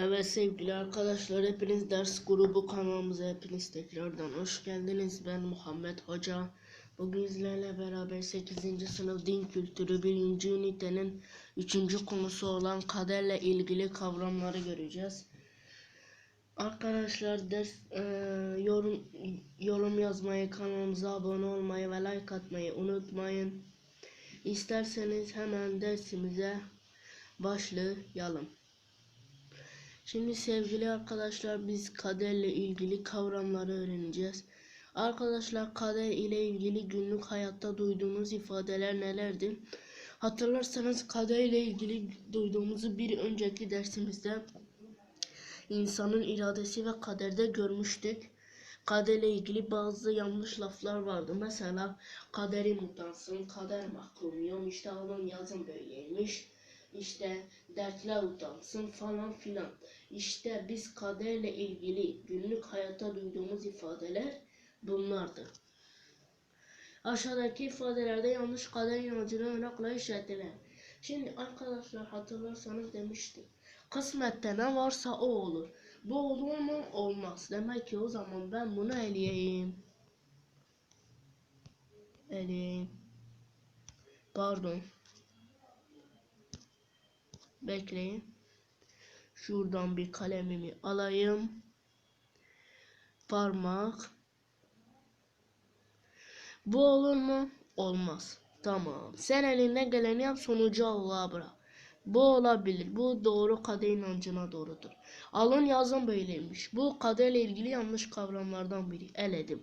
Evet sevgili arkadaşlar hepiniz ders grubu kanalımıza hepiniz tekrardan hoş geldiniz. Ben Muhammed Hoca. Bugün sizlerle beraber 8. sınıf din kültürü 1. ünitenin 3. konusu olan kaderle ilgili kavramları göreceğiz. Arkadaşlar ders eee, yorum yorum yazmayı, kanalımıza abone olmayı ve like atmayı unutmayın. İsterseniz hemen dersimize başlayalım. Şimdi sevgili arkadaşlar biz kaderle ilgili kavramları öğreneceğiz. Arkadaşlar kader ile ilgili günlük hayatta duyduğumuz ifadeler nelerdir? Hatırlarsanız kader ile ilgili duyduğumuzu bir önceki dersimizde insanın iradesi ve kaderde görmüştük. Kaderle ilgili bazı yanlış laflar vardı. Mesela kaderim utansın, kader mahkumuyum, işte onun yazın böyleymiş. İşte dertler utansın falan filan. İşte biz kaderle ilgili günlük hayatta duyduğumuz ifadeler bunlardır. Aşağıdaki ifadelerde yanlış kader inancını örnekle işaretiler. Şimdi arkadaşlar hatırlarsanız demiştim. Kısmette ne varsa o olur. Bu olur mu? Olmaz. Demek ki o zaman ben bunu eleyeyim. Eleyeyim. Pardon. Bekleyin. Şuradan bir kalemimi alayım. Parmak. Bu olur mu? Olmaz. Tamam. Sen elinden geleni yap sonucu Allah'a bırak. Bu olabilir. Bu doğru kader inancına doğrudur. Alın yazın böyleymiş. Bu kaderle ilgili yanlış kavramlardan biri. Eledim.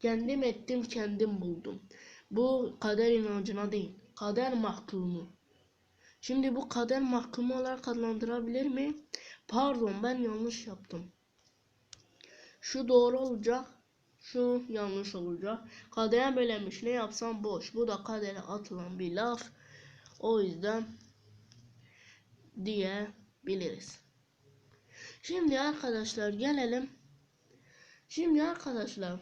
Kendim ettim kendim buldum. Bu kader inancına değil. Kader mahkumu. Şimdi bu kader mahkumu olarak adlandırabilir mi? Pardon ben yanlış yaptım. Şu doğru olacak. Şu yanlış olacak. Kadere bölenmiş ne yapsam boş. Bu da kadere atılan bir laf. O yüzden diyebiliriz. Şimdi arkadaşlar gelelim. Şimdi arkadaşlar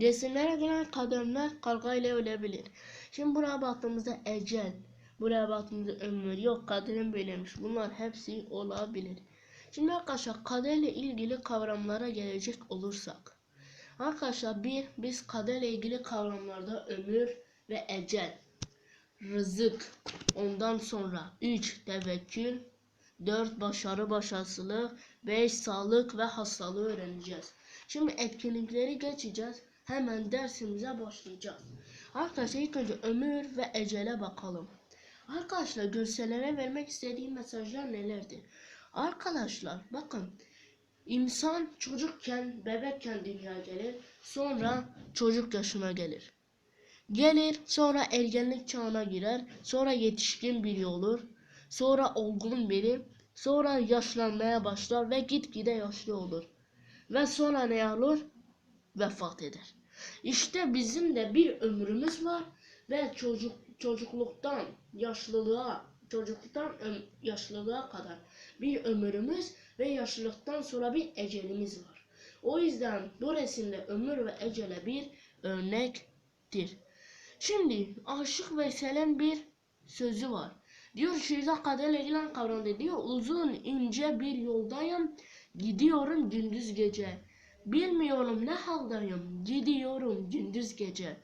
resimlere gelen kadınlar kavgayla ölebilir. Şimdi buraya baktığımızda ecel, buraya baktığımızda ömür yok kaderin böylemiş. Bunlar hepsi olabilir. Şimdi arkadaşlar kaderle ilgili kavramlara gelecek olursak. Arkadaşlar bir biz kaderle ilgili kavramlarda ömür ve ecel, rızık, ondan sonra 3 tevekkül, 4 başarı başarısızlık, 5 sağlık ve hastalığı öğreneceğiz. Şimdi etkinlikleri geçeceğiz. Hemen dersimize başlayacağız. Arkadaşlar ilk önce ömür ve ecele bakalım. Arkadaşlar görsellere vermek istediğim mesajlar nelerdir? Arkadaşlar bakın insan çocukken, bebekken dünyaya gelir. Sonra çocuk yaşına gelir. Gelir sonra ergenlik çağına girer. Sonra yetişkin biri olur. Sonra olgun biri. Sonra yaşlanmaya başlar ve gitgide yaşlı olur. Ve sonra ne olur? Vefat eder. İşte bizim de bir ömrümüz var ve çocuk çocukluktan yaşlılığa, çocukluktan yaşlılığa kadar bir ömrümüz ve yaşlılıktan sonra bir ecelimiz var. O yüzden bu resimde ömür ve ecele bir örnektir. Şimdi Aşık Veysel'in bir sözü var. Diyor şiirde kaderle ilgili kavramda diyor uzun ince bir yoldayım gidiyorum gündüz gece. Bilmiyorum ne haldayım gidiyorum gündüz gece.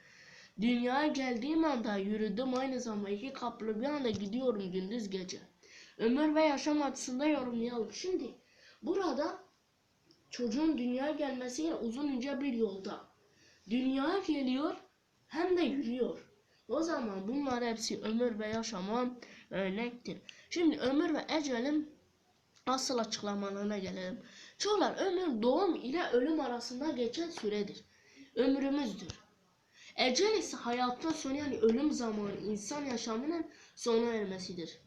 Dünyaya geldiğim anda yürüdüm aynı zamanda iki kaplı bir anda gidiyorum gündüz gece. Ömür ve yaşam açısında yorumlayalım. Şimdi burada çocuğun dünyaya gelmesi yine uzun ince bir yolda. Dünyaya geliyor hem de yürüyor. O zaman bunlar hepsi ömür ve yaşama örnektir. Şimdi ömür ve ecelin asıl açıklamalarına gelelim. Çoğular ömür doğum ile ölüm arasında geçen süredir. Ömrümüzdür. Ecel ise hayatın sonu yani ölüm zamanı insan yaşamının sona ermesidir.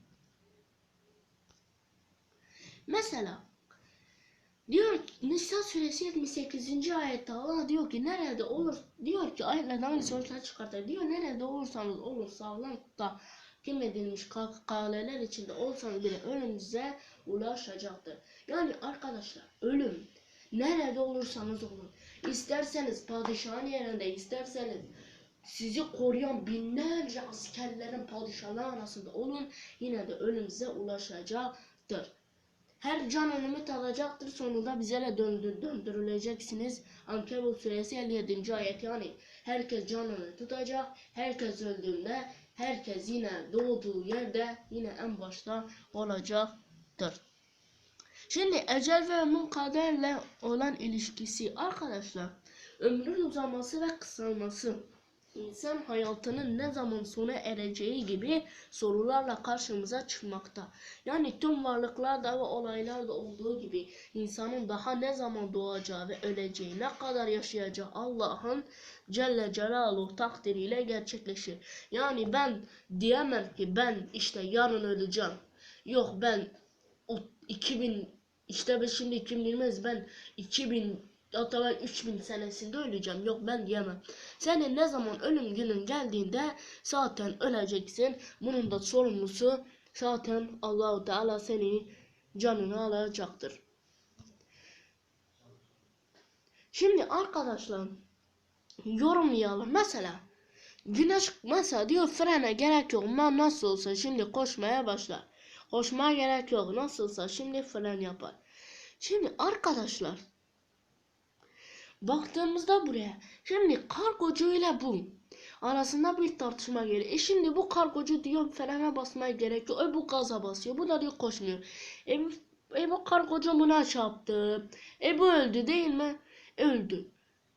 Mesela diyor Nisa suresi 78. ayette Allah diyor ki nerede olur diyor ki ayetlerden hangi sonuçlar çıkartır diyor nerede olursanız olun sağlam da kim edilmiş kaleler içinde olsanız bile ölümünüze ulaşacaktır. Yani arkadaşlar ölüm nerede olursanız olun isterseniz padişahın yerinde isterseniz sizi koruyan binlerce askerlerin padişahlar arasında olun yine de ölümüze ulaşacaktır. Her can ölümü tadacaktır. Sonunda bize de döndür, döndürüleceksiniz. Ankebut suresi 57. ayet yani herkes canını tutacak. Herkes öldüğünde herkes yine doğduğu yerde yine en başta olacaktır. Şimdi ecel ve ömrün kaderle olan ilişkisi arkadaşlar ömrün uzaması ve kısalması insan hayatının ne zaman sona ereceği gibi sorularla karşımıza çıkmakta. Yani tüm varlıklarda ve olaylarda olduğu gibi insanın daha ne zaman doğacağı ve öleceği, ne kadar yaşayacağı Allah'ın Celle Celaluhu takdiriyle gerçekleşir. Yani ben diyemem ki ben işte yarın öleceğim. Yok ben o 2000 işte ben şimdi 2020'yiz ben 2000 hatta ben 3000 senesinde öleceğim. Yok ben diyemem. Senin ne zaman ölüm günün geldiğinde zaten öleceksin. Bunun da sorumlusu zaten Allahu Teala seni canını alacaktır. Şimdi arkadaşlar yorumlayalım. Mesela güneş mesela diyor frene gerek yok. Ben nasıl olsa şimdi koşmaya başlar. Koşmaya gerek yok. Nasılsa şimdi fren yapar. Şimdi arkadaşlar baktığımızda buraya şimdi kargocu ile bu arasında bir tartışma geliyor. E şimdi bu kargocu diyor frene basmaya gerek yok. E bu gaza basıyor. Bu da diyor koşmuyor. E, e bu kargocu buna çarptı. E bu öldü değil mi? Öldü.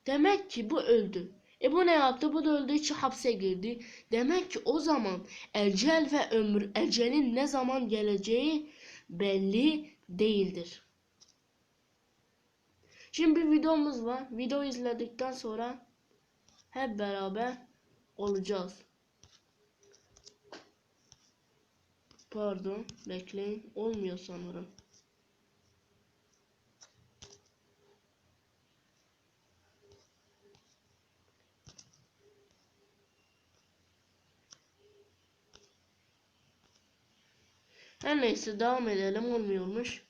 Demek ki bu öldü. E bu ne yaptı? Bu da öldüğü için hapse girdi. Demek ki o zaman ecel ve ömür, ecelin ne zaman geleceği belli değildir. Şimdi bir videomuz var. Video izledikten sonra hep beraber olacağız. Pardon, bekleyin. Olmuyor sanırım. Her neyse devam edelim olmuyormuş.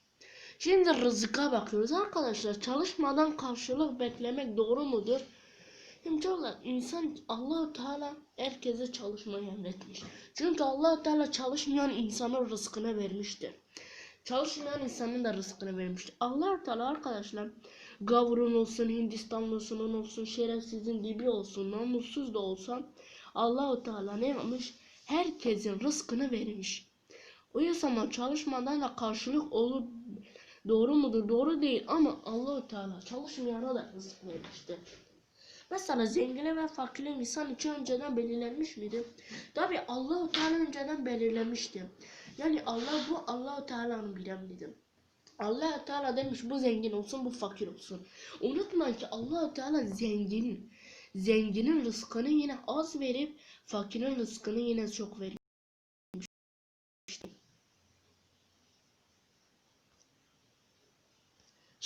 Şimdi rızıka bakıyoruz arkadaşlar. Çalışmadan karşılık beklemek doğru mudur? Şimdi çocuklar insan Allahu Teala herkese çalışmayı emretmiş. Çünkü Allahu Teala çalışmayan insanın rızkını vermiştir. Çalışmayan insanın da rızkını vermiştir. Allah Teala arkadaşlar gavurun olsun, Hindistanlısının olsun, şerefsizin dibi olsun, namussuz da olsa Allahu Teala ne yapmış? Herkesin rızkını vermiş. Yüzden çalışmadan da karşılık olur doğru mudur? Doğru değil ama Allahu Teala çalışmayana da rızık vermiştir. Mesela zengine ve fakire insan için önceden belirlenmiş miydi? Tabi Allahu Teala önceden belirlemişti. Yani Allah bu Allahu Teala'nın bilemidir. Allah Teala demiş bu zengin olsun bu fakir olsun. Unutmayın ki Allah Teala zengin. Zenginin rızkını yine az verip fakirin rızkını yine çok verir.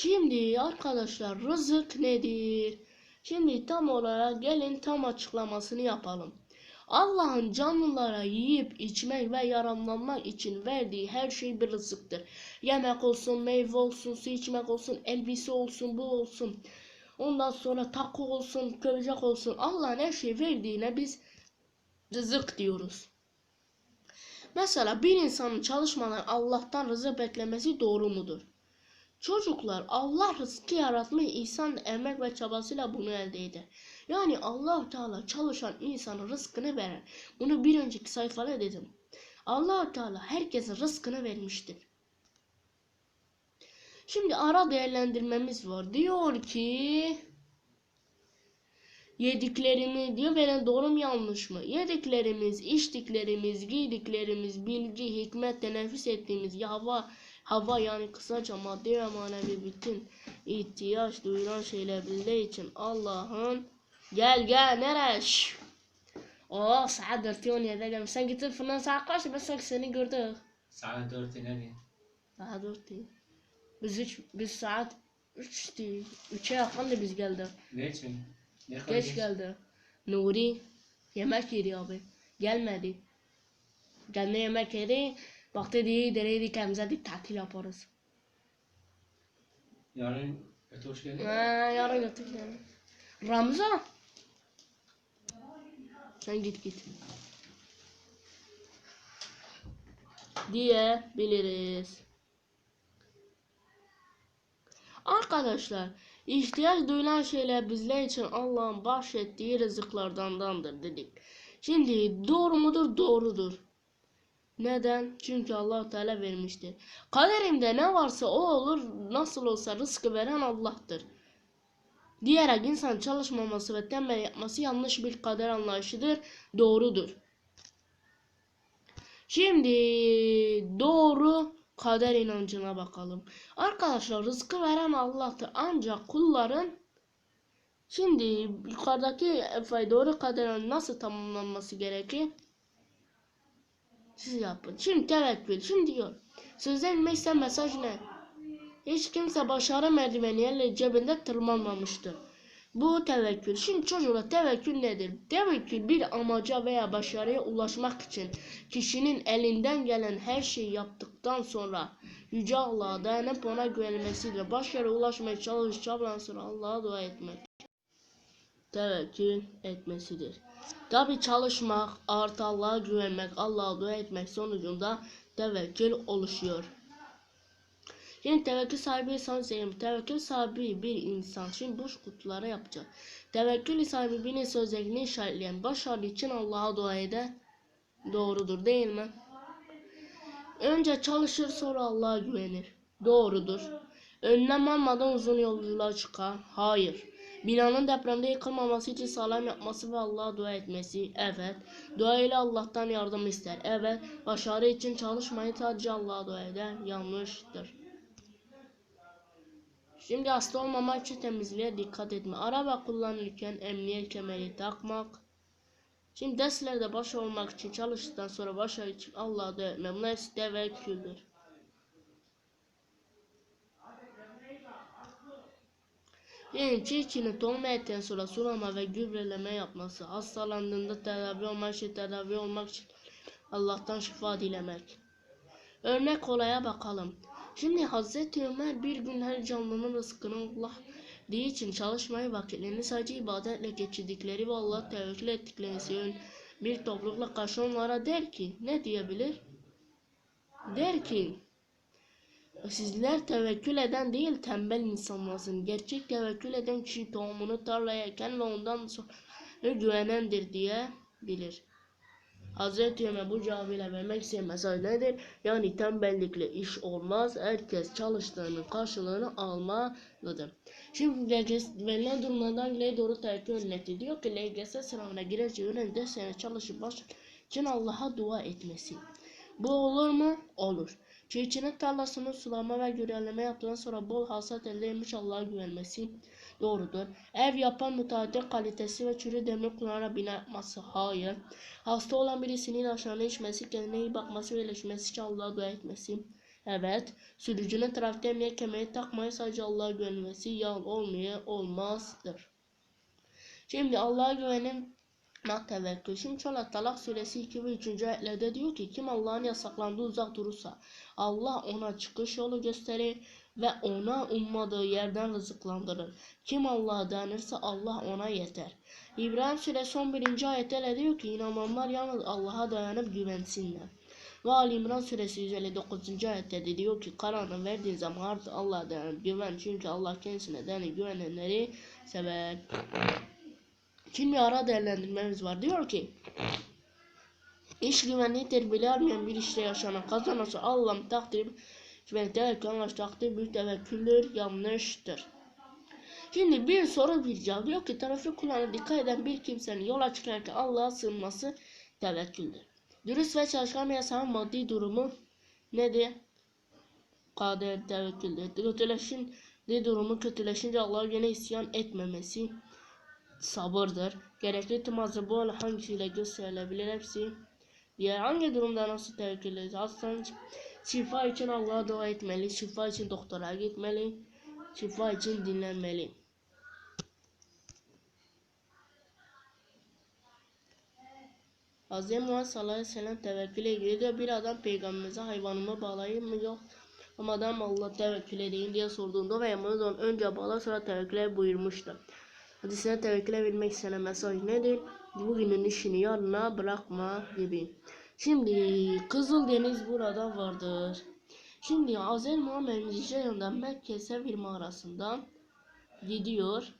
Şimdi arkadaşlar rızık nedir? Şimdi tam olarak gelin tam açıklamasını yapalım. Allah'ın canlılara yiyip içmek ve yararlanmak için verdiği her şey bir rızıktır. Yemek olsun, meyve olsun, su içmek olsun, elbise olsun, bu olsun. Ondan sonra takı olsun, kılacak olsun. Allah'ın her şeyi verdiğine biz rızık diyoruz. Mesela bir insanın çalışmadan Allah'tan rızık beklemesi doğru mudur? Çocuklar Allah rızkı yaratmayı insan emek ve çabasıyla bunu elde eder. Yani allah Teala çalışan insana rızkını verir. Bunu bir önceki sayfada dedim. allah Teala herkesin rızkını vermiştir. Şimdi ara değerlendirmemiz var. Diyor ki yediklerimi diyor veren doğru mu yanlış mı? Yediklerimiz, içtiklerimiz, giydiklerimiz, bilgi, hikmet, teneffüs ettiğimiz hava, hava yani kısaca maddi ve manevi bütün ihtiyaç duyulan şeyler bildiği için Allah'ın gel gel nereye? Oo saat 4 17'de gelmiş. Sen gittin fırından saat kaçtı? Ben sanki seni gördüm. Saat 4 nereye? Saat 4 değil. Biz, üç, biz saat 3 değil. 3'e yakındı biz geldik. Ne için? Ne Geç geldi. Nuri yemek yedi abi. Gelmedi. Geldi yemek yedi. Bak dedi dereydi kendimize bir tatil yaparız. Yarın öte hoş geldin. Ha, yarın götür yani. Ramza. Sen git git. Diye biliriz. Arkadaşlar ihtiyaç duyulan şeyler bizler için Allah'ın bahşettiği rızıklardandandır dedik. Şimdi doğru mudur? Doğrudur. Neden? Çünkü Allah Teala vermiştir. Kaderimde ne varsa o olur. Nasıl olsa rızkı veren Allah'tır. Diyerek insan çalışmaması ve tembel yapması yanlış bir kader anlayışıdır. Doğrudur. Şimdi doğru kader inancına bakalım. Arkadaşlar rızkı veren Allah'tır. Ancak kulların şimdi yukarıdaki doğru kaderin nasıl tamamlanması gerekir? Siz yapın. Şimdi tevekkül. Şimdi diyor. Sözde bilmek isteyen mesaj ne? Hiç kimse başarı merdiveniyle cebinde tırmanmamıştır. Bu tevekkül. Şimdi çocuklar tevekkül nedir? Tevekkül bir amaca veya başarıya ulaşmak için kişinin elinden gelen her şeyi yaptıktan sonra Yüce Allah'a dayanıp ona güvenmesiyle başarıya ulaşmaya çalış çabalan sonra Allah'a dua etmek. Tevekkül etmesidir. Tabi çalışmak, artı Allah'a güvenmek, Allah'a dua etmek sonucunda tevekkül oluşuyor. Şimdi tevekkül sahibi insan söyleyeyim. Tevekkül sahibi bir insan. Şimdi boş kutulara yapacağız. Tevekkül sahibinin sözlerini işaretleyen başarı için Allah'a dua eder. Doğrudur değil mi? Önce çalışır sonra Allah'a güvenir. Doğrudur. Önlem almadan uzun yolculuğa çıkar. Hayır. Binanın depremde yıkılmaması için sağlam yapması ve Allah'a dua etmesi. Evet. Dua ile Allah'tan yardım ister. Evet. Başarı için çalışmayı sadece Allah'a dua eder. Yanlıştır. Şimdi hasta olmamak için temizliğe dikkat etme. Araba kullanırken emniyet kemeri takmak. Şimdi derslerde baş olmak için çalıştıktan sonra başarı için Allah'a dua etme. Bunlar hepsi tevekküldür. Yani çiftçinin tohum etten sonra sulama ve gübreleme yapması, hastalandığında tedavi olmak için tedavi olmak için Allah'tan şifa dilemek. Örnek olaya bakalım. Şimdi Hazreti Ömer bir gün her canlının rızkını Allah diye için çalışmayı vakitlerini sadece ibadetle geçirdikleri ve Allah tevekkül söyleyen bir toplulukla karşı onlara der ki ne diyebilir? Der ki Sizler tevekkül eden değil tembel insanlarsın. Gerçek tevekkül eden kişi tohumunu tarlaya eken ve ondan sonra güvenendir diye bilir. Hazreti Ömer bu cevabıyla vermek isteyen mesaj nedir? Yani tembellikle iş olmaz. Herkes çalıştığının karşılığını almalıdır. Şimdi LGS, verilen durumlardan dolayı doğru tevekkül öğretti. Diyor ki LGS sınavına gireceği öğrenci sene çalışıp baş için Allah'a dua etmesi. Bu olur mu? Olur. Çiftçinin tarlasını sulama ve gübreleme yaptıktan sonra bol hasat elde etmiş Allah'a güvenmesi doğrudur. Ev yapan müteahhitin kalitesi ve çürü demir kullanarak bina yapması hayır. Hasta olan birisinin ilaçlarını içmesi, kendine iyi bakması ve iyileşmesi için Allah'a dua etmesi. Evet. Sürücünün trafikte emniyet kemeri takmayı sadece Allah'a güvenmesi yalan olmaya olmazdır. Şimdi Allah'a güvenin Mak tevekkül. Şimdi Çola Talak suresi 2 ve 3. ayetlerde diyor ki kim Allah'ın yasaklandığı uzak durursa Allah ona çıkış yolu gösterir ve ona ummadığı yerden rızıklandırır. Kim Allah'a dayanırsa Allah ona yeter. İbrahim suresi 11. ayette diyor ki inananlar yalnız Allah'a dayanıp güvensinler. Ve Ali İmran suresi 159. ayette de diyor ki kararını verdiğin zaman artık Allah'a dayanıp güven çünkü Allah kendisine dayanıp güvenenleri sever. Şimdi ara değerlendirmemiz var. Diyor ki iş güvenliği almayan bir işte yaşanan kazanırsa Allah'ın takdiri ve tevekkül anlaş takdir büyük tevekküldür yanlıştır. Şimdi bir soru cevap diyor ki trafik kullanımına dikkat eden bir kimsenin yola çıkarken Allah'a sığınması tevekküldür. Dürüst ve çalışkan bir insanın maddi durumu nedir? Kader tevekküldür. Kötüleşin durumu kötüleşince Allah'a gene isyan etmemesi sabırdır. Gerekli tüm bu hangisiyle gösterilebilir hepsi. Diğer hangi durumda nasıl tevekkül? Hastalık şifa için Allah'a dua etmeli, şifa için doktora gitmeli, şifa için dinlenmeli. Hz. Muhammed sallallahu aleyhi ve sellem tevekküle ilgili diyor bir adam peygamberimize hayvanımı bağlayayım mı yok ama adam Allah tevekkül edeyim diye sorduğunda ve Ramazan önce bağla sonra tevekküle buyurmuştu. Hadisine tevekküle vermek istenen mesaj nedir? Bugünün işini yarına bırakma gibi. Şimdi Kızıldeniz burada vardır. Şimdi Azer Muhammed Nijerya'dan Mekke Sevir mağarasından gidiyor.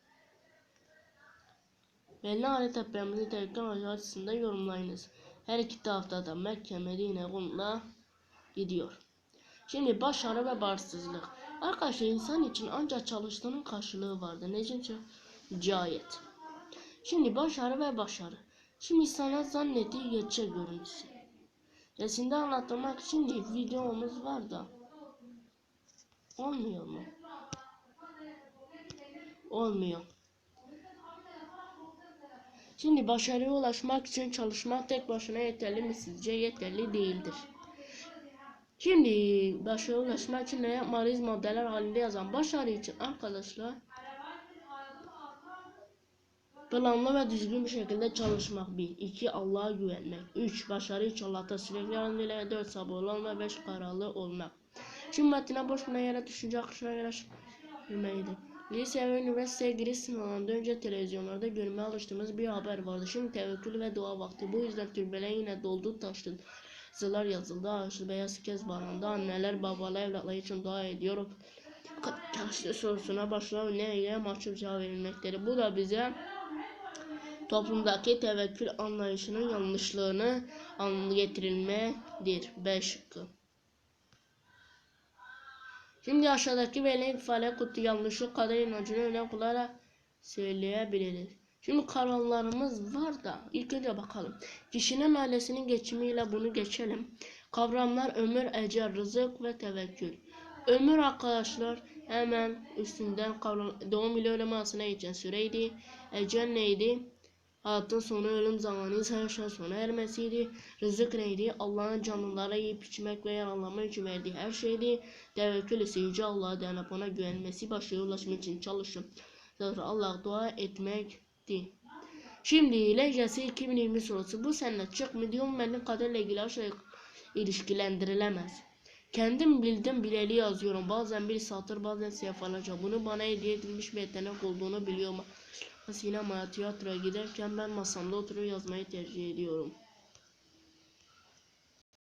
Belli alet depremimizi tehlikeli açısından yorumlayınız. Her iki tarafta da Mekke, Medine, Rum'la gidiyor. Şimdi başarı ve başsızlık. Arkadaşlar insan için ancak çalıştığının karşılığı vardır. Necimce cayet. Şimdi başarı ve başarı. Şimdi sana zannettiği gerçek görüntüsü. Resimde anlatmak için bir videomuz var da. Olmuyor mu? Olmuyor. Şimdi başarıya ulaşmak için çalışmak tek başına yeterli mi sizce? Yeterli değildir. Şimdi başarıya ulaşmak için ne yapmalıyız? Maddeler halinde yazan başarı için arkadaşlar planlı ve düzgün bir şekilde çalışmak 1. 2. Allah'a güvenmek 3. Başarı için Allah'ta sürekli dilemek 4. Sabırlı olmak 5. Kararlı olmak Şimdi metnine boş buna yere düşünce akışına göre. Lise ve üniversiteye giriş sınavlarından önce televizyonlarda görmeye alıştığımız bir haber vardı. Şimdi tevekkül ve dua vakti. Bu yüzden türbeler yine doldu taştı. Yazılar yazıldı. Ağaçlı beyaz kez bağlandı. Anneler babalar evlatları için dua ediyor. Taşlı sorusuna başlar ne ile mahcup cevap verilmektedir. Bu da bize toplumdaki tevekkül anlayışının yanlışlığını an getirilmedir. 5 şıkkı. Şimdi aşağıdaki verilen ifade kutu yanlışlık kader inancını örnek olarak söyleyebiliriz. Şimdi kanallarımız var da ilk önce bakalım. Kişinin ailesinin geçimiyle bunu geçelim. Kavramlar ömür, ecel, rızık ve tevekkül. Ömür arkadaşlar hemen üstünden kavram, doğum ile ölüm arasına geçen süreydi. Ecel neydi? Hayatın sonu ölüm zamanı ise yaşam sona ermesiydi. Rızık neydi? Allah'ın canlılara yiyip içmek ve yararlanmak için verdiği her şeydi. Tevekkül ise Yüce Allah'a dayanıp ona güvenmesi, başarıya ulaşmak için çalışıp sonra Allah'a dua etmekti. Şimdi LGS 2020 sorusu bu sene çık milyon benim kaderle ilgili her şey ilişkilendirilemez. Kendim bildim bileli yazıyorum. Bazen bir satır bazen sayfalarca. Bunu bana hediye edilmiş bir yetenek olduğunu biliyorum. Sinemaya, tiyatroya giderken ben masamda oturup yazmayı tercih ediyorum.